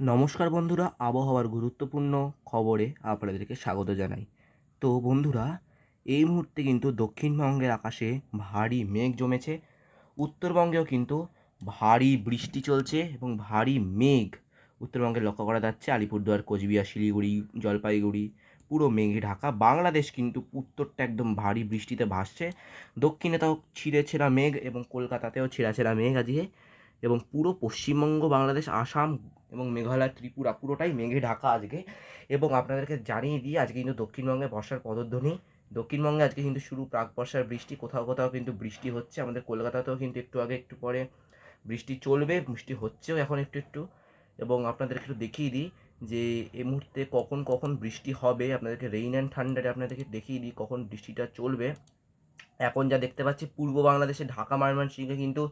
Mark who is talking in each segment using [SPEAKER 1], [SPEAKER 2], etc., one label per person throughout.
[SPEAKER 1] নমস্কার বন্ধুরা, আবহাওয়ার গুরুত্বপূর্ণ খবরে আপনাদেরকে স্বাগত জানাই। তো বন্ধুরা, এই মুহূর্তে কিন্তু দক্ষিণবঙ্গের আকাশে ভারী মেঘ জমেছে। উত্তরবঙ্গেও কিন্তু ভারী বৃষ্টি চলছে এবং ভারী মেঘ উত্তরবঙ্গে লক্ষ্য করা যাচ্ছে। আলিপুরদুয়ার, কোচবিহার, শিলিগুড়ি, জলপাইগুড়ি, পুরো মেঘে ঢাকা। বাংলাদেশ কিন্তু উত্তরটা একদম ভারী বৃষ্টিতে ভাসছে। দক্ষিণে তাও ছিঁড়ে ছেঁড়া মেঘ এবং কলকাতাতেও ছেঁড়া ছেঁড়া মেঘ আজকে। এবং পুরো পশ্চিমবঙ্গ, বাংলাদেশ, আসাম এবং মেঘালয়, ত্রিপুরা পুরোটাই মেঘে ঢাকা আজকে। এবং আপনাদেরকে জানিয়ে দিই, আজকে কিন্তু দক্ষিণবঙ্গে বর্ষার পদধ্বনি। দক্ষিণবঙ্গে আজকে কিন্তু শুরু প্রাক বর্ষার বৃষ্টি। কোথাও কোথাও কিন্তু বৃষ্টি হচ্ছে। আমাদের কলকাতাতেও কিন্তু একটু আগে একটু পরে বৃষ্টি চলবে, বৃষ্টি হচ্ছেও এখন একটু একটু। এবং আপনাদেরকে একটু দেখিয়ে দিই যে, এই মুহূর্তে কখন কখন বৃষ্টি হবে। আপনাদেরকে রেইন অ্যান্ড ঠান্ডারে আপনাদেরকে দেখিয়ে দিই কখন বৃষ্টিটা চলবে। এখন যা দেখতে পাচ্ছি, পূর্ব বাংলাদেশে ঢাকা, ময়মনসিংহে কিন্তু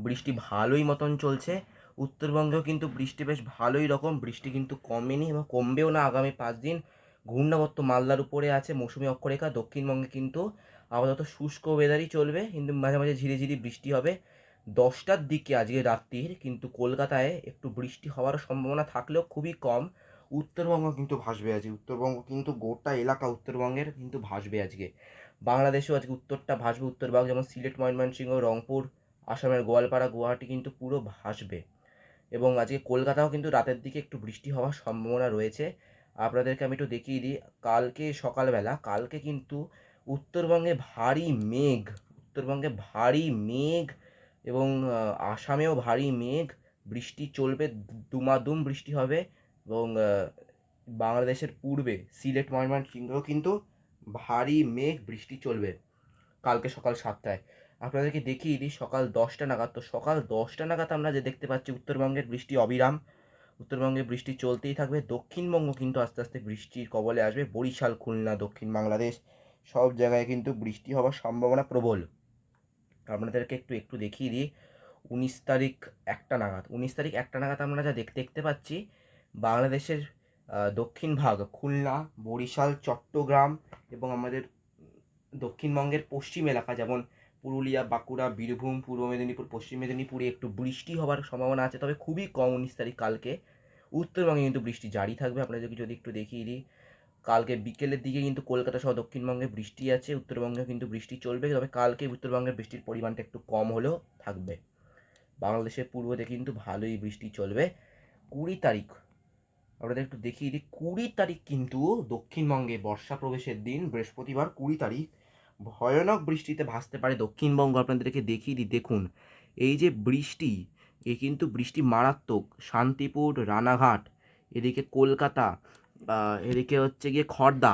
[SPEAKER 1] বৃষ্টি ভালোই মতন চলছে। উত্তরবঙ্গেও কিন্তু বৃষ্টি বেশ ভালোই রকম। বৃষ্টি কিন্তু কমেনি এবং কমবেও না আগামী পাঁচ দিন। ঘূর্ণাবর্ত মালদার উপরে আছে মৌসুমি অক্ষরেখা। দক্ষিণবঙ্গে কিন্তু আপাতত শুষ্ক ওয়েদারই চলবে, কিন্তু মাঝে মাঝে ঝিরি ঝিরি বৃষ্টি হবে। দশটার দিকে আজকে রাত্রির, কিন্তু কলকাতায় একটু বৃষ্টি হওয়ার সম্ভাবনা থাকলেও খুবই কম। উত্তরবঙ্গ কিন্তু ভাসবে আজকে। উত্তরবঙ্গ কিন্তু গোটা এলাকা উত্তরবঙ্গের কিন্তু ভাসবে আজকে। বাংলাদেশেও আজকে উত্তরটা ভাসবে। উত্তরবঙ্গ যেমন সিলেট, ময়মনসিংহ, রংপুর, আসামের গোয়ালপাড়া, গুয়াহাটি কিন্তু পুরো ভাসবে। এবং আজকে কলকাতাও কিন্তু রাতের দিকে একটু বৃষ্টি হওয়ার সম্ভাবনা রয়েছে। আপনাদেরকে আমি একটু দেখিয়ে দিই, কালকে সকালবেলা, কালকে কিন্তু উত্তরবঙ্গে ভারী মেঘ, উত্তরবঙ্গে ভারী মেঘ এবং আসামেও ভারী মেঘ। বৃষ্টি চলবে, দুমাদুম বৃষ্টি হবে এবং বাংলাদেশের পূর্বে সিলেট, ময়মনসিংহেও কিন্তু ভারী মেঘ বৃষ্টি চলবে কালকে সকাল সাতটায়। আপনাদেরকে দেখিয়ে দিই, সকাল দশটা নাগাদ। তো সকাল দশটা নাগাদ আমরা যে দেখতে পাচ্ছি উত্তরবঙ্গের বৃষ্টি অবিরাম। উত্তরবঙ্গে বৃষ্টি চলতেই থাকবে। দক্ষিণবঙ্গ কিন্তু আস্তে আস্তে বৃষ্টির কবলে আসবে। বরিশাল, খুলনা, দক্ষিণ বাংলাদেশ সব জায়গায় কিন্তু বৃষ্টি হওয়ার সম্ভাবনা প্রবল। আপনাদেরকে একটু একটু দেখিয়ে দিই, উনিশ তারিখ একটা নাগাদ। উনিশ তারিখ একটা নাগাদ আমরা যা দেখতে দেখতে পাচ্ছি, বাংলাদেশের দক্ষিণ ভাগ, খুলনা, বরিশাল, চট্টগ্রাম এবং আমাদের দক্ষিণবঙ্গের পশ্চিম এলাকা যেমন পুরুলিয়া, বাঁকুড়া, বীরভূম, পূর্ব মেদিনীপুর, পশ্চিম মেদিনীপুরে একটু বৃষ্টি হওয়ার সম্ভাবনা আছে, তবে খুবই কম উনিশ তারিখ কালকে। উত্তরবঙ্গে কিন্তু বৃষ্টি জারি থাকবে, আপনাদেরকে যদি একটু দেখিয়ে দিই। কালকে বিকেলের দিকে কিন্তু কলকাতা সহ দক্ষিণবঙ্গে বৃষ্টি আছে উত্তরবঙ্গে কিন্তু বৃষ্টি চলবে, তবে কালকে উত্তরবঙ্গের বৃষ্টির পরিমাণটা একটু কম হলেও থাকবে। বাংলাদেশের পূর্বতে কিন্তু ভালোই বৃষ্টি চলবে। কুড়ি তারিখ, আপনাদের একটু দেখিয়ে দিই, কুড়ি তারিখ কিন্তু দক্ষিণবঙ্গে বর্ষা প্রবেশের দিন, বৃহস্পতিবার কুড়ি তারিখ। ভয়ানক বৃষ্টিতে ভাসতে পারে দক্ষিণবঙ্গ। আপনাদেরকে দেখিয়ে দিই, দেখুন, এই যে বৃষ্টি, এ কিন্তু বৃষ্টি মারাত্মক। শান্তিপুর, রানাঘাট, এদিকে কলকাতা এদিকে হচ্ছে গিয়ে খড়দা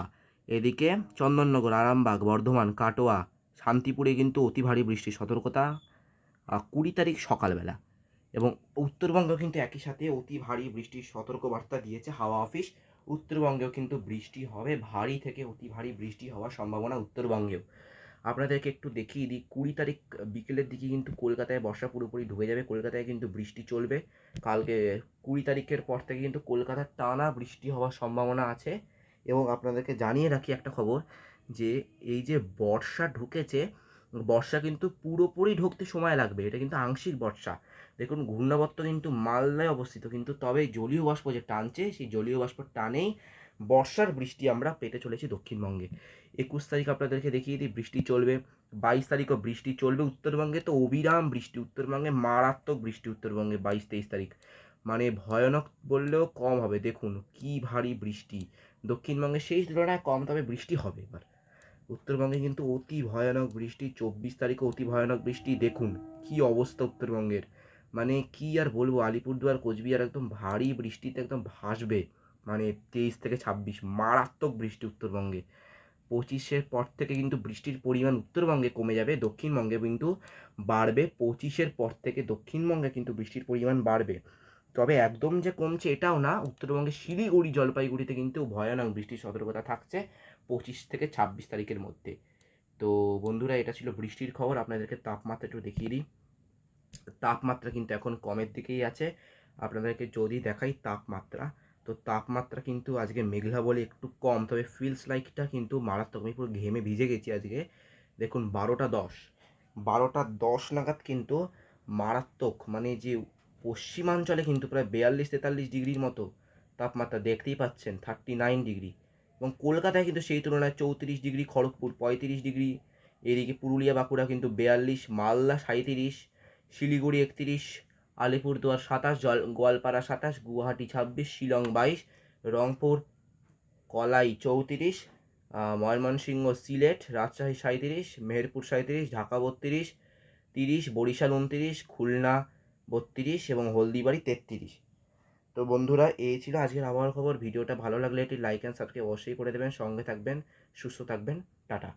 [SPEAKER 1] এদিকে চন্দননগর, আরামবাগ, বর্ধমান, কাটোয়া, শান্তিপুরে কিন্তু অতি ভারী বৃষ্টি সতর্কতা কুড়ি তারিখ সকালবেলা। এবং উত্তরবঙ্গ কিন্তু একই সাথে অতি ভারী বৃষ্টির সতর্কবার্তা দিয়েছে হাওয়া অফিস। উত্তরবঙ্গেও কিন্তু বৃষ্টি হবে, ভারী থেকে অতি ভারী বৃষ্টি হওয়ার সম্ভাবনা উত্তরবঙ্গেও। আপনাদেরকে একটু দেখিয়ে দিই, কুড়ি তারিখ বিকেলের দিকে কিন্তু কলকাতায় বর্ষা পুরোপুরি ঢুকে যাবে, কলকাতায় কিন্তু বৃষ্টি চলবে। কালকে কুড়ি তারিখের পর থেকে কিন্তু কলকাতার টানা বৃষ্টি হওয়ার সম্ভাবনা আছে। এবং আপনাদেরকে জানিয়ে রাখি একটা খবর যে, এই যে বর্ষা ঢুকেছে বর্ষা কিন্তু পুরোপুরি ঢুকতে সময় লাগবে, এটা কিন্তু আংশিক বর্ষা। দেখুন, ঘূর্ণাবর্ত কিন্তু মালদায় অবস্থিত, কিন্তু তবে জলীয় বাষ্প যে টানছে, সেই জলীয় বাষ্প টানেই বর্ষার বৃষ্টি আমরা পেতে চলেছি দক্ষিণবঙ্গে। একুশ তারিখ আপনাদেরকে দেখিয়ে দিই, বৃষ্টি চলবে, বাইশ তারিখও বৃষ্টি চলবে উত্তরবঙ্গে, তো অবিরাম বৃষ্টি উত্তরবঙ্গে, মারাত্মক বৃষ্টি উত্তরবঙ্গে বাইশ তেইশ তারিখ। মানে ভয়ানক বললেও কম হবে, দেখুন, কি ভারী বৃষ্টি। দক্ষিণবঙ্গে সেই তুলনায় কম, তবে বৃষ্টি হবে এবার। উত্তরবঙ্গে কিন্তু অতি ভয়ানক বৃষ্টি, চব্বিশ তারিখে অতি ভয়ানক বৃষ্টি, দেখুন কি অবস্থা উত্তরবঙ্গের। মানে কি আর বলব, আলিপুরদুয়ার, কোচবিহার একদম ভারী বৃষ্টিতে একদম ভাসবে। মানে তেইশ থেকে ছাব্বিশ, মারাত্মক বৃষ্টি উত্তরবঙ্গে। পঁচিশের পর থেকে কিন্তু বৃষ্টির পরিমাণ উত্তরবঙ্গে কমে যাবে, দক্ষিণবঙ্গে কিন্তু বাড়বে। পঁচিশের পর থেকে দক্ষিণবঙ্গে কিন্তু বৃষ্টির পরিমাণ বাড়বে। তবে একদম যে কমছে এটাও না উত্তরবঙ্গে শিলিগুড়ি, জলপাইগুড়িতে কিন্তু ভয়ানক বৃষ্টির সতর্কতা থাকছে। পঁচিশ থেকে ছাব্বিশ তারিখের মধ্যে। তো বন্ধুরা, এটা ছিল বৃষ্টির খবর। আপনাদেরকে তাপমাত্রা একটু দেখিয়ে দিই। তাপমাত্রা কিন্তু এখন কমের দিকেই আছে। আপনাদেরকে যদি দেখাই তাপমাত্রা, তো তাপমাত্রা কিন্তু আজকে মেঘলা বলে একটু কম, তবে ফিলস লাইকটা কিন্তু মারাত্মক। আমি পুরো ঘেমে ভিজে গেছি আজকে। দেখুন, বারোটা দশ। বারোটা দশ নাগাদ কিন্তু মারাত্মক মানে যে পশ্চিমাঞ্চলে কিন্তু প্রায় বিয়াল্লিশ তেতাল্লিশ ডিগ্রির মতো তাপমাত্রা দেখতেই পাচ্ছেন থার্টি নাইন ডিগ্রি এবং কলকাতায় কিন্তু সেই তুলনায় চৌত্রিশ ডিগ্রি, খড়গপুর পঁয়ত্রিশ ডিগ্রি, এদিকে পুরুলিয়া, বাঁকুড়া কিন্তু বিয়াল্লিশ, মালদা সাঁইত্রিশ, শিলিগুড়ি একত্রিশ, আলিপুরদুয়ার সাতাশ, জল, গোয়ালপাড়া সাতাশ, গুয়াহাটি ছাব্বিশ, শিলং বাইশ, রংপুর কলাই চৌত্রিশ ময়মনসিংহ সিলেট, রাজশাহী সাঁইত্রিশ, মেহেরপুর সাঁইত্রিশ, ঢাকা বত্রিশ, তিরিশ, বরিশাল উনত্রিশ খুলনা বত্রিশ এবং হলদিবাড়ি তেত্রিশ। তো বন্ধুরা, এই ছিল আজকের আবহাওয়ার খবর। ভিডিওটা ভালো লাগলে একটি লাইক অ্যান্ড সাবস্ক্রাইব অবশ্যই করে দেবেন। সঙ্গে থাকবেন, সুস্থ থাকবেন। টাটা।